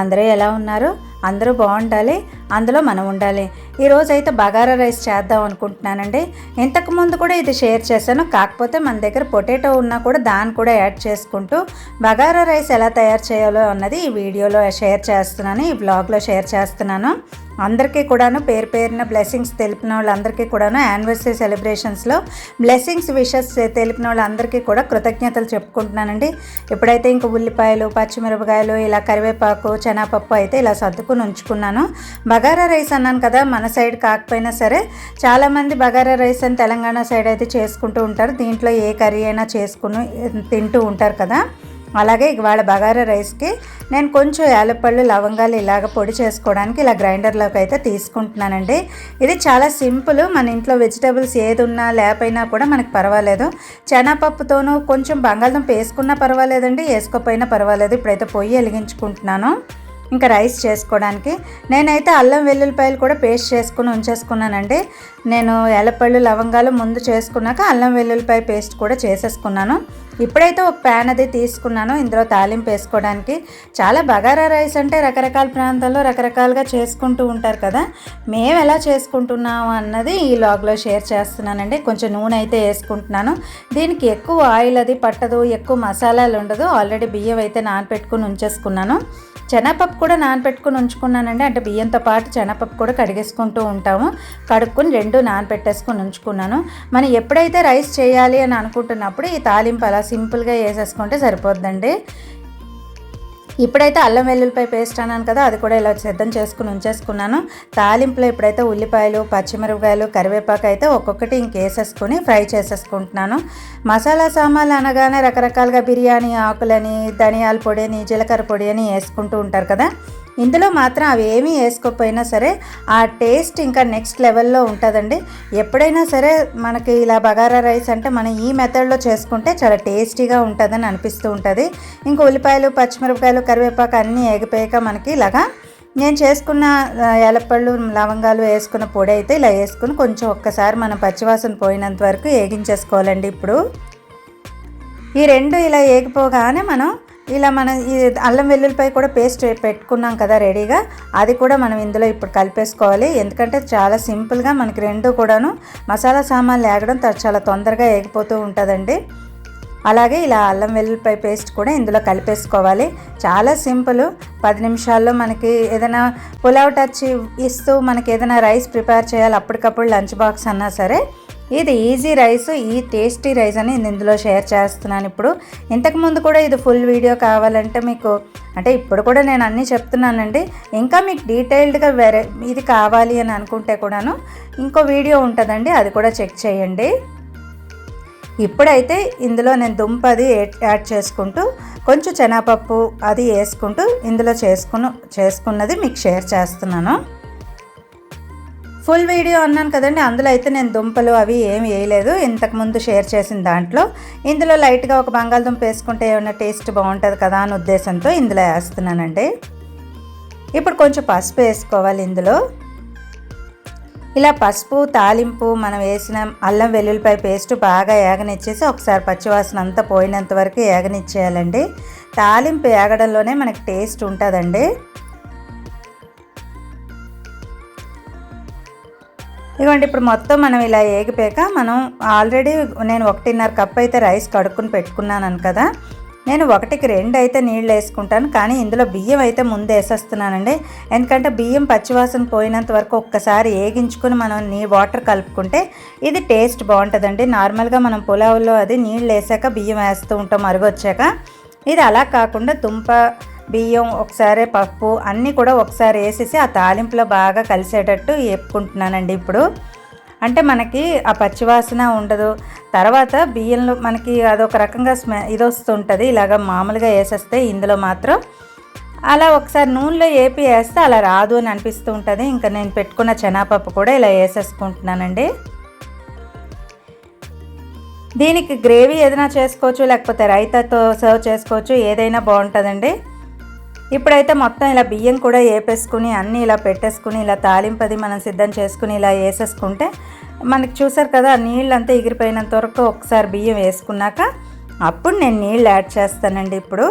అందరూ ఎలా ఉన్నారు? అందరూ బాగుండాలి. అందులో మనం ఉండాలి. ఈరోజు అయితే బగారా రైస్ చేద్దాం అనుకుంటున్నానండి. ఇంతకు ముందు కూడా ఇది షేర్ చేశాను. కాకపోతే మన దగ్గర పొటాటో ఉన్నా కూడా దాన్ని కూడా యాడ్ చేసుకుంటూ బగారా రైస్ ఎలా తయారు చేయాలో అన్నది ఈ వీడియోలో షేర్ చేస్తున్నాను. ఈ బ్లాగ్లో షేర్ చేస్తున్నాను. అందరికీ కూడాను పేరు పేరున బ్లెస్సింగ్స్ తెలిపిన వాళ్ళందరికీ కూడాను యానివర్సరీ సెలబ్రేషన్స్లో బ్లెస్సింగ్స్ విషెస్ తెలిపిన వాళ్ళందరికీ కూడా కృతజ్ఞతలు చెప్పుకుంటున్నానండి. ఇప్పుడైతే ఇంక ఉల్లిపాయలు పచ్చిమిరపకాయలు ఇలా కరివేపాకు శనగపప్పు అయితే ఇలా సర్దుకుని ఉంచుకున్నాను. బగారా రైస్ అన్నాను కదా మన సైడ్ కాకపోయినా సరే చాలామంది బగారా రైస్ అని తెలంగాణ సైడ్ అయితే చేసుకుంటూ ఉంటారు. దీంట్లో ఏ కర్రీ అయినా చేసుకుని తింటూ ఉంటారు కదా. అలాగే ఇవాళ బగారా రైస్కి నేను కొంచెం యాలపళ్ళు లవంగాలు ఇలాగ పొడి చేసుకోవడానికి ఇలా గ్రైండర్లోకి అయితే తీసుకుంటున్నానండి. ఇది చాలా సింపుల్. మన ఇంట్లో వెజిటేబుల్స్ ఏది ఉన్నా లేకపోయినా కూడా మనకి పర్వాలేదు. శనగపప్పుతోనూ కొంచెం బంగాళదుంప వేసుకున్నా పర్వాలేదండి వేసుకోకపోయినా పర్వాలేదు. ఇప్పుడైతే పొయ్యి వెలిగించుకుంటున్నాను. ఇంకా రైస్ చేసుకోవడానికి నేనైతే అల్లం వెల్లుల్లిపాయలు కూడా పేస్ట్ చేసుకుని ఉంచేసుకున్నానండి. నేను ఎలపళ్ళు లవంగాలు ముందు చేసుకున్నాక అల్లం వెల్లుల్లిపాయ పేస్ట్ కూడా చేసేసుకున్నాను. ఇప్పుడైతే ఒక ప్యాన్ అది తీసుకున్నాను. ఇందులో తాలింపు వేసుకోవడానికి చాలా బగారా రైస్ అంటే రకరకాల ప్రాంతాల్లో రకరకాలుగా చేసుకుంటూ ఉంటారు కదా. మేము ఎలా చేసుకుంటున్నాము అన్నది ఈ లాగ్లో షేర్ చేస్తున్నానండి. కొంచెం నూనె అయితే వేసుకుంటున్నాను. దీనికి ఎక్కువ ఆయిల్ అది పట్టదు ఎక్కువ మసాలాలు ఉండదు. ఆల్రెడీ బియ్యం అయితే నానపెట్టుకుని ఉంచేసుకున్నాను. శనగపప్పు కూడా నానపెట్టుకుని ఉంచుకున్నానండి. అంటే బియ్యంతో పాటు శనగపప్పు కూడా కడిగేసుకుంటూ ఉంటాము. కడుక్కుని రెండు నానపెట్టేసుకుని ఉంచుకున్నాను. మనం ఎప్పుడైతే రైస్ చేయాలి అని అనుకుంటున్నప్పుడు ఈ తాలింపు అలా సింపుల్గా వేసేసుకుంటే సరిపోద్దండి. ఇప్పుడైతే అల్లం వెల్లుల్లిపాయ పేస్ట్ అన్నాను కదా అది కూడా ఇలా సిద్ధం చేసుకుని ఉంచేసుకున్నాను. తాలింపులో ఇప్పుడైతే ఉల్లిపాయలు పచ్చిమిరపకాయలు కరివేపాకు అయితే ఒక్కొక్కటి ఇంకేసేసుకొని ఫ్రై చేసేసుకుంటున్నాను. మసాలా సామాన్లు అనగానే రకరకాలుగా బిర్యానీ ఆకులని ధనియాల పొడి అని జీలకర్ర పొడి అని వేసుకుంటూ ఉంటారు కదా. ఇందులో మాత్రం అవి ఏమీ వేసుకోకపోయినా సరే ఆ టేస్ట్ ఇంకా నెక్స్ట్ లెవెల్లో ఉంటుందండి. ఎప్పుడైనా సరే మనకి ఇలా బగారా రైస్ అంటే మనం ఈ మెథడ్లో చేసుకుంటే చాలా టేస్టీగా ఉంటుందని అనిపిస్తూ ఉంటుంది. ఇంకా ఉల్లిపాయలు పచ్చిమిరపకాయలు కరివేపాకు అన్నీ ఎగిపోయాక మనకి ఇలాగా నేను చేసుకున్న ఎలపళ్ళు లవంగాలు వేసుకున్న పొడి అయితే ఇలా వేసుకుని కొంచెం ఒక్కసారి మనం పచ్చివాసన పోయినంత వరకు ఏగించేసుకోవాలండి ఇప్పుడు. ఈ రెండు ఇలా ఏగిపోగానే మనం ఇలా మనం ఈ అల్లం వెల్లుల్లిపై కూడా పేస్ట్ పెట్టుకున్నాం కదా రెడీగా అది కూడా మనం ఇందులో ఇప్పుడు కలిపేసుకోవాలి. ఎందుకంటే చాలా సింపుల్గా మనకి రెండు కూడాను మసాలా సామాన్లు ఏగడం చాలా తొందరగా ఏగిపోతూ ఉంటుందండి. అలాగే ఇలా అల్లం వెల్లుల్లిపాయ పేస్ట్ కూడా ఇందులో కలిపేసుకోవాలి. చాలా సింపుల్. పది నిమిషాల్లో మనకి ఏదైనా పులావ్ టచ్ ఇస్తూ మనకి ఏదైనా రైస్ ప్రిపేర్ చేయాలి అప్పటికప్పుడు లంచ్ బాక్స్ అన్నా సరే ఇది ఈజీ రైస్ ఈ టేస్టీ రైస్ అని నేను ఇందులో షేర్ చేస్తున్నాను ఇప్పుడు. ఇంతకుముందు కూడా ఇది ఫుల్ వీడియో కావాలంటే మీకు అంటే ఇప్పుడు కూడా నేను అన్నీ చెప్తున్నానండి. ఇంకా మీకు డీటెయిల్డ్గా వేరే ఇది కావాలి అని అనుకుంటే కూడాను ఇంకో వీడియో ఉంటుందండి అది కూడా చెక్ చేయండి. ఇప్పుడైతే ఇందులో నేను దుంప అది యాడ్ చేసుకుంటూ కొంచెం శనగపప్పు అది వేసుకుంటూ ఇందులో చేసుకున్న చేసుకున్నది మీకు షేర్ చేస్తున్నాను. ఫుల్ వీడియో అన్నాను కదండి అందులో అయితే నేను దుంపలు అవి ఏమి వేయలేదు. ఇంతకుముందు షేర్ చేసిన దాంట్లో. ఇందులో లైట్గా ఒక బంగాళదుంప వేసుకుంటే ఏమైనా టేస్ట్ బాగుంటుంది కదా అని ఉద్దేశంతో ఇందులో వేస్తున్నానండి. ఇప్పుడు కొంచెం పసుపు వేసుకోవాలి ఇందులో. ఇలా పసుపు తాలింపు మనం వేసిన అల్లం వెల్లుల్లిపాయ పేస్ట్ బాగా ఏగనిచ్చేసి ఒకసారి పచ్చివాసన అంతా పోయినంత వరకు ఏగనిచ్చేయాలండి. తాలింపు ఏగడంలోనే మనకి టేస్ట్ ఉంటుందండి. ఇదిగోండి ఇప్పుడు మొత్తం మనం ఇలా ఏగిపోయాక మనం ఆల్రెడీ నేను ఒకటిన్నర కప్ అయితే రైస్ కడుక్కుని పెట్టుకున్నాను కదా నేను ఒకటికి రెండు అయితే నీళ్ళు వేసుకుంటాను కానీ ఇందులో బియ్యం అయితే ముందు వేసేస్తున్నానండి. ఎందుకంటే బియ్యం పచ్చివాసన పోయినంత వరకు ఒక్కసారి వేగించుకుని మనం నీ వాటర్ కలుపుకుంటే ఇది టేస్ట్ బాగుంటుందండి. నార్మల్గా మనం పులావులో అది నీళ్ళు వేసాక బియ్యం వేస్తూ ఉంటాం మరుగొచ్చాక. ఇది అలా కాకుండా దుంప బియ్యం ఒకసారి పప్పు అన్నీ కూడా ఒకసారి వేసేసి ఆ తాలింపులో బాగా కలిసేటట్టు వేపుకుంటున్నానండి ఇప్పుడు. అంటే మనకి ఆ పచ్చివాసన ఉండదు. తర్వాత బియ్యంలో మనకి అదొక రకంగా స్మె ఇది వస్తుంటుంది ఇలాగ మామూలుగా వేసేస్తే ఇందులో మాత్రం అలా ఒకసారి నూనెలో వేపి వేస్తే అలా రాదు అని అనిపిస్తూ ఉంటుంది ఇంకా నేను పెట్టుకున్న చెనాపప్పు కూడా ఇలా వేసేసుకుంటున్నానండి. దీనికి గ్రేవీ ఏదైనా చేసుకోవచ్చు లేకపోతే రైతాతో సర్వ్ చేసుకోవచ్చు ఏదైనా బాగుంటుందండి. ఇప్పుడైతే మొత్తం ఇలా బియ్యం కూడా వేపేసుకుని అన్నీ ఇలా పెట్టేసుకుని ఇలా తాలింపది మనం సిద్ధం చేసుకుని ఇలా వేసేసుకుంటే మనకి చూసారు కదా నీళ్ళంతా ఎగిరిపోయినంత వరకు ఒకసారి బియ్యం వేసుకున్నాక అప్పుడు నేను నీళ్ళు యాడ్ చేస్తానండి ఇప్పుడు.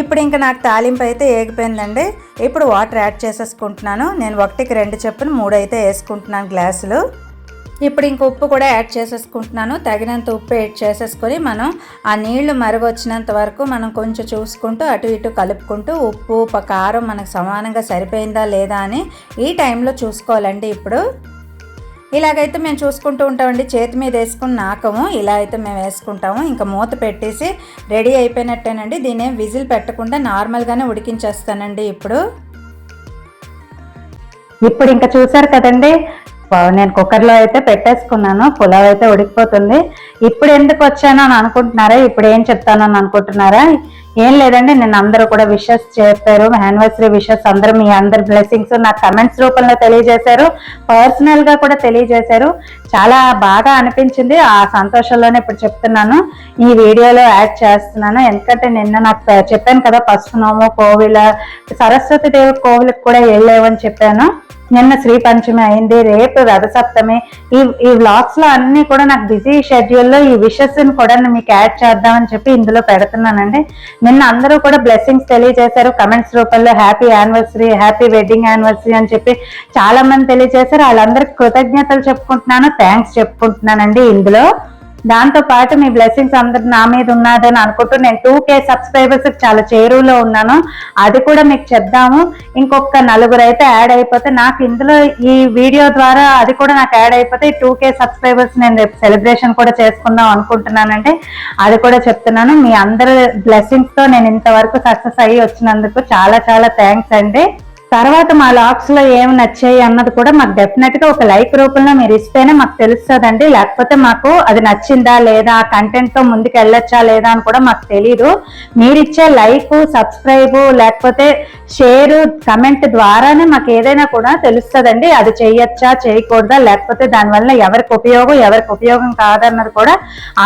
ఇప్పుడు ఇంకా నాకు తాలింపు అయితే ఏగిపోయిందండి. ఇప్పుడు వాటర్ యాడ్ చేసేసుకుంటున్నాను. నేను ఒకటికి రెండు చెప్పున మూడు అయితే వేసుకుంటున్నాను గ్లాసులు. ఇప్పుడు ఇంక ఉప్పు కూడా యాడ్ చేసేసుకుంటున్నాను. తగినంత ఉప్పు యాడ్ చేసేసుకొని మనం ఆ నీళ్ళు మరగొచ్చినంత వరకు మనం కొంచెం చూసుకుంటూ అటు ఇటు కలుపుకుంటూ ఉప్పు కారం మనకు సమానంగా సరిపోయిందా లేదా అని ఈ టైంలో చూసుకోవాలండి ఇప్పుడు. ఇలాగైతే మేము చూసుకుంటూ ఉంటామండి. చేతి మీద వేసుకుని నాకము ఇలా అయితే మేము వేసుకుంటాము. ఇంకా మూత పెట్టేసి రెడీ అయిపోయినట్టేనండి. దీని విజిల్ పెట్టకుండా నార్మల్గానే ఉడికించేస్తానండి ఇప్పుడు. ఇప్పుడు ఇంకా చూసారు కదండి నేను కుక్కర్లో అయితే పెట్టేసుకున్నాను పులావ్ అయితే ఉడికిపోతుంది. ఇప్పుడు ఎందుకు వచ్చాను అని అనుకుంటున్నారా? ఇప్పుడు ఏం చెప్తానని అనుకుంటున్నారా? ఏం లేదండి నేను అందరూ కూడా విషెస్ చెప్పారు. యానివర్సరీ విషెస్ అందరూ మీ అందరి బ్లెస్సింగ్స్ నా కమెంట్స్ రూపంలో తెలియజేశారు. పర్సనల్గా కూడా తెలియజేశారు. చాలా బాగా అనిపించింది. ఆ సంతోషంలోనే ఇప్పుడు చెప్తున్నాను. ఈ వీడియోలో యాడ్ చేస్తున్నాను. ఎందుకంటే నిన్న నాకు చెప్పాను కదా పసునోము నోము కోవిల సరస్వతి దేవి కోవిలకు కూడా వెళ్ళేవని చెప్పాను. నిన్న శ్రీ పంచమి అయింది. రేపు రథసప్తమి. ఈ ఈ వ్లాగ్స్లో అన్ని కూడా నాకు బిజీ షెడ్యూల్లో ఈ విషెస్ కూడా మీకు యాడ్ చేద్దామని చెప్పి ఇందులో పెడుతున్నానండి. నిన్న అందరూ కూడా బ్లెస్సింగ్స్ తెలియజేశారు. కమెంట్స్ రూపంలో happy anniversary happy wedding anniversary అని చెప్పి చాలా మంది తెలియజేశారు. వాళ్ళందరికీ కృతజ్ఞతలు చెప్పుకుంటున్నాను. థ్యాంక్స్ చెప్పుకుంటున్నానండి ఇందులో. దాంతో పాటు మీ బ్లెస్సింగ్స్ అందరు నా మీద ఉన్నదని అనుకుంటూ నేను టూ కే సబ్స్క్రైబర్స్ చాలా చేరువలో ఉన్నాను. అది కూడా మీకు చెప్దాము. ఇంకొక నలుగురు అయితే యాడ్ అయిపోతే నాకు ఇందులో ఈ వీడియో ద్వారా అది కూడా నాకు యాడ్ అయిపోతే టూ కే సబ్స్క్రైబర్స్ నేను రేపు సెలబ్రేషన్ కూడా చేసుకుందాం అనుకుంటున్నానంటే అది కూడా చెప్తున్నాను. మీ అందరి బ్లెస్సింగ్స్తో నేను ఇంతవరకు సక్సెస్ అయ్యి వచ్చినందుకు చాలా చాలా థ్యాంక్స్ అండి. తర్వాత మా లాక్స్లో ఏమి నచ్చాయి అన్నది కూడా మాకు డెఫినెట్గా ఒక లైక్ రూపంలో మీరు ఇస్తేనే మాకు తెలుస్తుందండి. లేకపోతే మాకు అది నచ్చిందా లేదా ఆ కంటెంట్తో ముందుకు వెళ్ళొచ్చా లేదా అని కూడా మాకు తెలీదు. మీరు ఇచ్చే లైక్ సబ్స్క్రైబ్ లేకపోతే షేర్ కమెంట్ ద్వారానే మాకు ఏదైనా కూడా తెలుస్తుందండి. అది చేయొచ్చా చేయకూడదా లేకపోతే దానివల్ల ఎవరికి ఉపయోగం ఎవరికి ఉపయోగం కాదన్నది కూడా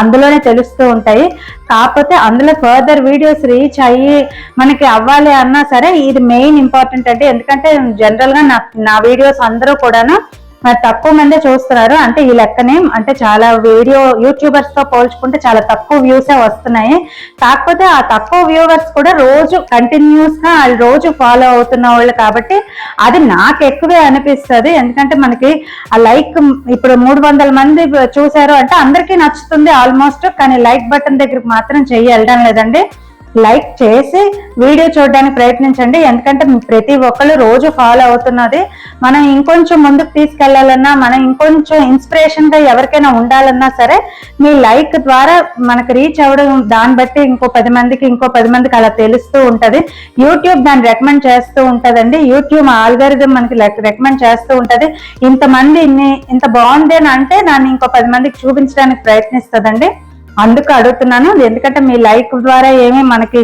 అందులోనే తెలుస్తూ ఉంటాయి. కాకపోతే అందులో ఫర్దర్ వీడియోస్ రీచ్ అయ్యి మనకి అవ్వాలి అన్నా సరే ఇది మెయిన్ ఇంపార్టెంట్ అంటే ఎందుకంటే జనరల్గా నా నా వీడియోస్ అందరూ కూడాను తక్కువ మందే చూస్తున్నారు. అంటే ఈ లెక్కనే అంటే చాలా వీడియో యూట్యూబర్స్తో పోల్చుకుంటే చాలా తక్కువ వ్యూసే వస్తున్నాయి. కాకపోతే ఆ తక్కువ వ్యూవర్స్ కూడా రోజు కంటిన్యూస్గా రోజు ఫాలో అవుతున్న వాళ్ళు కాబట్టి అది నాకు ఎక్కువే అనిపిస్తుంది. ఎందుకంటే మనకి ఆ లైక్ ఇప్పుడు మూడు వందల మంది చూసారు అంటే అందరికీ నచ్చుతుంది ఆల్మోస్ట్ కానీ లైక్ బటన్ దగ్గరికి మాత్రం చెయ్యి వెళ్ళడం లేదండి. లైక్ చేసి వీడియో చూడడానికి ప్రయత్నించండి. ఎందుకంటే ప్రతి ఒక్కరు రోజు ఫాలో అవుతున్నది. మనం ఇంకొంచెం ముందుకు తీసుకెళ్ళాలన్నా మనం ఇంకొంచెం ఇన్స్పిరేషన్గా ఎవరికైనా ఉండాలన్నా సరే మీ లైక్ ద్వారా మనకు రీచ్ అవ్వడం దాన్ని బట్టి ఇంకో పది మందికి ఇంకో పది మందికి అలా తెలుస్తూ ఉంటుంది. యూట్యూబ్ దాన్ని రికమెండ్ చేస్తూ ఉంటుందండి. యూట్యూబ్ ఆల్గారిజం మనకి రికమెండ్ చేస్తూ ఉంటుంది. ఇంతమంది ఇన్ని ఇంత బాగుంది అని అంటే దాన్ని ఇంకో పది మందికి చూపించడానికి ప్రయత్నిస్తుందండి. అందుకు అడుగుతున్నాను. ఎందుకంటే మీ లైక్ ద్వారా ఏమి మనకి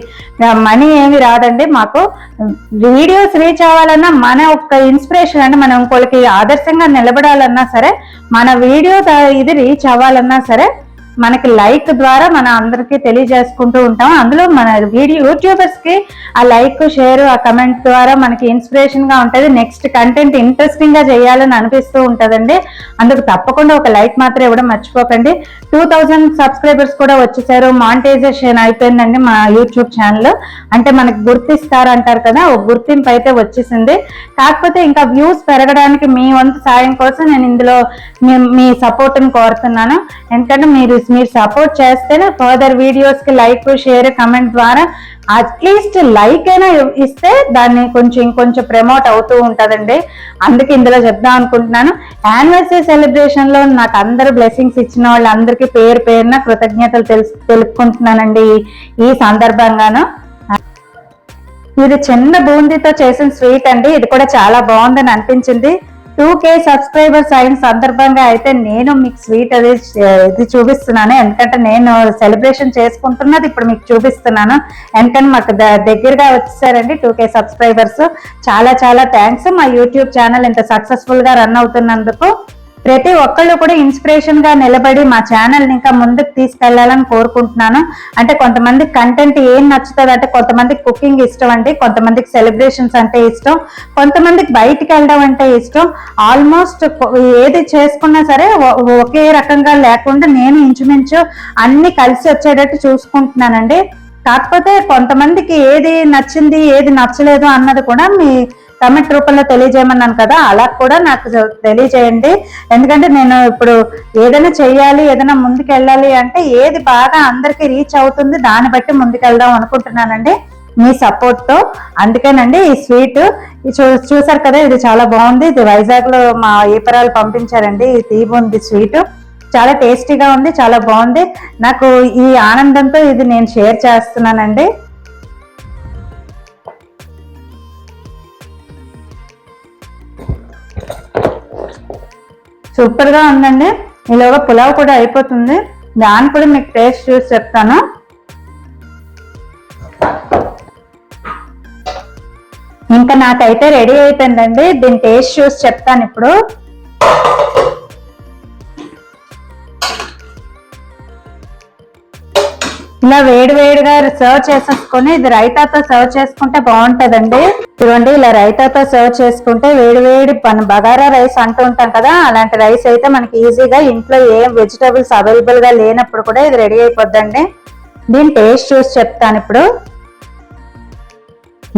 మనీ ఏమి రాదండి. మాకు వీడియోస్ రీచ్ అవ్వాలన్నా మన ఒక ఇన్స్పిరేషన్ అంటే మనం ఇంకోళ్ళకి ఆదర్శంగా నిలబడాలన్నా సరే మన వీడియో ఇది రీచ్ అవ్వాలన్నా సరే మనకి లైక్ ద్వారా మన అందరికీ తెలియజేసుకుంటూ ఉంటాం. అందులో మన వీడియో యూట్యూబర్స్కి ఆ లైక్ షేర్ ఆ కమెంట్ ద్వారా మనకి ఇన్స్పిరేషన్గా ఉంటుంది. నెక్స్ట్ కంటెంట్ ఇంట్రెస్టింగ్గా చేయాలని అనిపిస్తూ ఉంటదండి. అందుకు తప్పకుండా ఒక లైక్ మాత్రం ఇవ్వడం మర్చిపోకండి. టూ థౌజండ్ సబ్స్క్రైబర్స్ కూడా వచ్చేసారు. మానిటైజేషన్ అయిపోయిందండి మా యూట్యూబ్ ఛానల్. అంటే మనకి గుర్తిస్తారు అంటారు కదా ఒక గుర్తింపు అయితే వచ్చేసింది. కాకపోతే ఇంకా వ్యూస్ పెరగడానికి మీ వంతు సాయం కోసం నేను ఇందులో మీ సపోర్ట్ని కోరుతున్నాను. ఎందుకంటే మీరు మీరు సపోర్ట్ చేస్తేనే ఫర్దర్ వీడియోస్కి like share comment at least at least like అయినా ఇస్తే దాన్ని కొంచెం ఇంకొంచెం ప్రమోట్ అవుతూ ఉంటుందండి. అందుకే ఇందులో చెప్దాం అనుకుంటున్నాను. యానివర్సరీ సెలబ్రేషన్లో నాకు అందరు బ్లెస్సింగ్స్ ఇచ్చిన వాళ్ళందరికీ పేరు పేరున కృతజ్ఞతలు తెలుసు తెలుపుకుంటున్నానండి ఈ సందర్భంగాను. ఇది చిన్న బూందీతో చేసిన స్వీట్ అండి. ఇది కూడా చాలా బాగుందని అనిపించింది. టూ కే సబ్స్క్రైబర్స్ అయిన సందర్భంగా అయితే నేను మీకు స్వీట్ అది ఇది చూపిస్తున్నాను. ఎందుకంటే నేను సెలబ్రేషన్ చేసుకుంటున్నది ఇప్పుడు మీకు చూపిస్తున్నాను. ఎందుకంటే మాకు దగ్గరగా వచ్చేసారండి టూ కే సబ్స్క్రైబర్స్. చాలా చాలా థ్యాంక్స్ మా యూట్యూబ్ ఛానల్ ఇంత సక్సెస్ఫుల్గా రన్ అవుతున్నందుకు. ప్రతి ఒక్కళ్ళు కూడా ఇన్స్పిరేషన్గా నిలబడి మా ఛానల్ ఇంకా ముందుకు తీసుకెళ్ళాలని కోరుకుంటున్నాను. అంటే కొంతమంది కంటెంట్ ఏం నచ్చుతుంది అంటే కొంతమందికి కుకింగ్ ఇష్టం అండి కొంతమందికి సెలబ్రేషన్స్ అంటే ఇష్టం కొంతమందికి బయటికి వెళ్ళడం అంటే ఇష్టం. ఆల్మోస్ట్ ఏది చేసుకున్నా సరే ఒకే రకంగా లేకుండా నేను ఇంచుమించు అన్ని కలిసి వచ్చేటట్టు చూసుకుంటున్నానండి. కాకపోతే కొంతమందికి ఏది నచ్చింది ఏది నచ్చలేదు అన్నది కూడా మీ కమెంట్ రూపంలో తెలియజేయమన్నాను కదా అలా కూడా నాకు తెలియజేయండి. ఎందుకంటే నేను ఇప్పుడు ఏదైనా చెయ్యాలి ఏదైనా ముందుకెళ్ళాలి అంటే ఏది బాగా అందరికీ రీచ్ అవుతుంది దాన్ని బట్టి ముందుకెళ్దాం అనుకుంటున్నానండి. మీ సపోర్ట్తో అందుకేనండి ఈ స్వీట్ చూ చూసారు కదా ఇది చాలా బాగుంది. ఇది వైజాగ్లో మా ఈపరాలు పంపించారండి. ఈ ఉంది స్వీట్ చాలా టేస్టీగా ఉంది చాలా బాగుంది. నాకు ఈ ఆనందంతో ఇది నేను షేర్ చేస్తున్నానండి. సూపర్గా ఉందండి. ఇలాగ పులావ్ కూడా అయిపోతుంది. దాన్ని కూడా మీకు టేస్ట్ చూసి చెప్తాను. ఇంకా నాకైతే రెడీ అయిపోయిందండి. దీని టేస్ట్ చూసి చెప్తాను ఇప్పుడు. ఇలా వేడి వేడిగా సర్వ్ చేసేసుకొని ఇది రైతాతో సర్వ్ చేసుకుంటే బాగుంటదండి. చూడండి ఇలా రైతాతో సర్వ్ చేసుకుంటే వేడి వేడి మన బగారా రైస్ అంటూ ఉంటాం కదా అలాంటి రైస్ అయితే మనకి ఈజీగా ఇంట్లో ఏం వెజిటబుల్స్ అవైలబుల్గా లేనప్పుడు కూడా ఇది రెడీ అయిపోద్దండి. దీని టేస్ట్ చూసి చెప్తాను ఇప్పుడు.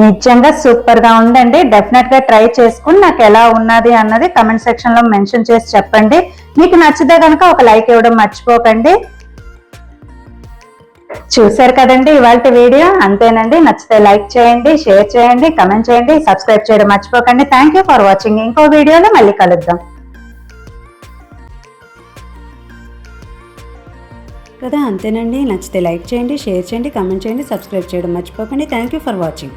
నిజంగా సూపర్గా ఉందండి. డెఫినెట్గా ట్రై చేసుకుని నాకు ఎలా ఉన్నది అన్నది కమెంట్ సెక్షన్లో మెన్షన్ చేసి చెప్పండి. మీకు నచ్చితే కనుక ఒక లైక్ ఇవ్వడం మర్చిపోకండి. చూశారు కదండి ఇవాళ వీడియో. అంతేనండి నచ్చితే లైక్ చేయండి షేర్ చేయండి కమెంట్ చేయండి సబ్స్క్రైబ్ చేయడం మర్చిపోకండి. థ్యాంక్ యూ ఫర్ వాచింగ్ ఇంకో వీడియోలో మళ్ళీ కలుద్దాం. కదా అంతేనండి. నచ్చితే లైక్ చేయండి షేర్ చేయండి కామెంట్ చేయండి సబ్స్క్రైబ్ చేయడం మర్చిపోకండి. Thank you for watching